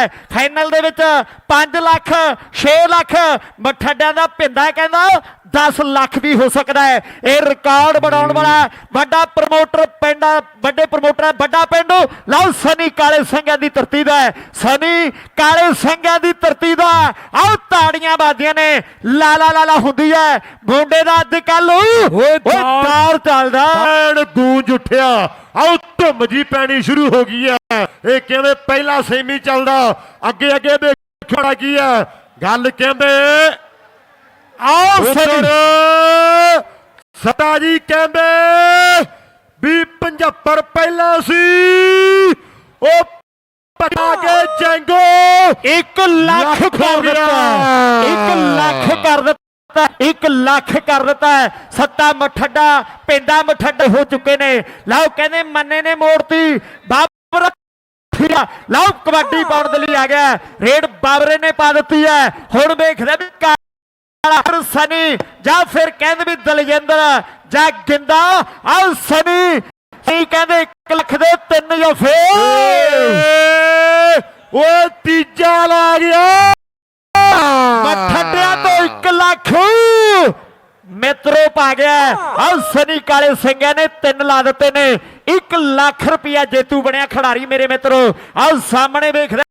ਹੈ ਫਾਈਨਲ ਦੇ ਵਿੱਚ 5 ਲੱਖ 6 ਲੱਖ ਮਠੱਡਿਆਂ ਦਾ ਪਿੰਦਾ ਕਹਿੰਦਾ 10 ਲੱਖ ਵੀ ਹੋ ਸਕਦਾ ਹੈ। ਇਹ ਰਿਕਾਰਡ ਬਣਾਉਣ ਵਾਲਾ ਵੱਡਾ ਪ੍ਰਮੋਟਰ ਪਿੰਡ ਵੱਡੇ ਪ੍ਰਮੋਟਰ ਹੈ ਵੱਡਾ ਪਿੰਡ। ਲਓ ਸਨੀ ਕਾਲੇ ਸਿੰਘਾਂ ਦੀ ਧਰਤੀ ਦਾ ਹੈ। ਸਨੀ ਕਾਲੇ ਸਿੰਘਾਂ ਦੀ ਧਰਤੀ ਦਾ ਆਓ ਤਾੜੀਆਂ ਵੱਜਦੀਆਂ ਨੇ। ਲਾਲਾ ਲਾਲਾ ਹੁੰਦੀ ਹੈ। ਮੁੰਡੇ ਦਾ ਅੱਜ ਕੱਲ ਓਏ ਤਾਰ- ਚੱਲਦਾ। ਐਨ ਗੂੰਜ ਉੱਠਿਆ। ਆਉ ਧੁੰਮ ਜੀ ਪੈਣੀ ਸ਼ੁਰੂ ਹੋ ਗਈ ਹੈ। ਇਹ ਕਹਿੰਦੇ ਪਹਿਲਾ ਸੈਮੀ ਚੱਲਦਾ? ਅੱਗੇ ਅੱਗੇ ਦੇਖਣਾ ਕੀ ਹੈ? ਗੱਲ ਕਹਿੰਦੇ ਆਓ ਸਨੀ ਸਤਾ ਜੀ ਕਹਿੰਦੇ ਵੀ 75 ਪਹਿਲਾਂ ਸੀ। ਉਹ ਪਟਾ ਕੇ ਜੰਗੋ। 1 ਲੱਖ ਕਰ। ਦਿੱਤਾ। 1 ਲੱਖ ਕਰ ਦਿੱਤਾ। 1 ਲੱਖ ਕਰ ਦਿੱਤਾ। ਸੱਤਾ ਮਠੱਡਾ ਪਿੰਡਾ ਮਠੱਡੇ ਹੋ ਚੁੱਕੇ ਨੇ। ਲਓ ਕਹਿੰਦੇ ਮੰਨੇ ਨੇ ਮੋੜਤੀ। ਲਓ ਕਬੱਡੀ ਪਾਉਣ ਦੇ ਲਈ ਆ ਗਿਆ ਰੇਡ ਬਾਬਰੇ ਨੇ ਪਾ ਦਿੱਤੀ ਹੈ। ਹੁਣ ਵੇਖਦੇ ਵੀ ਕਾਲਾ ਸਨੀ ਜਾਂ ਫਿਰ ਕਹਿੰਦੇ ਵੀ ਦਲਜਿੰਦਰ ਜਾਂ ਗਿੰਦਾ। ਆਹ ਸਨੀ ਸਨੀ ਕਹਿੰਦੇ 1 ਲੱਖ ਦੇ ਤਿੰਨ ਜਫੇ। ਏ, ਓਏ ਤੀਜਾ ਲਾ ਗਿਆ। ਮੱਠੜਿਆਂ ਤੋਂ 1 ਲੱਖ। ਮਿੱਤਰੋ ਪਾ ਗਿਆ ਆਹ ਸਨੀ ਕਾਲੇ ਸਿੰਘਾਂ ਨੇ ਤਿੰਨ ਲਾ ਦਿੱਤੇ ਨੇ। 1 ਲੱਖ ਰੁਪਇਆ ਜੇਤੂ ਬਣਿਆ ਖਿਡਾਰੀ ਮੇਰੇ ਮਿੱਤਰੋ। ਆਓ ਸਾਹਮਣੇ ਵੇਖਦੇ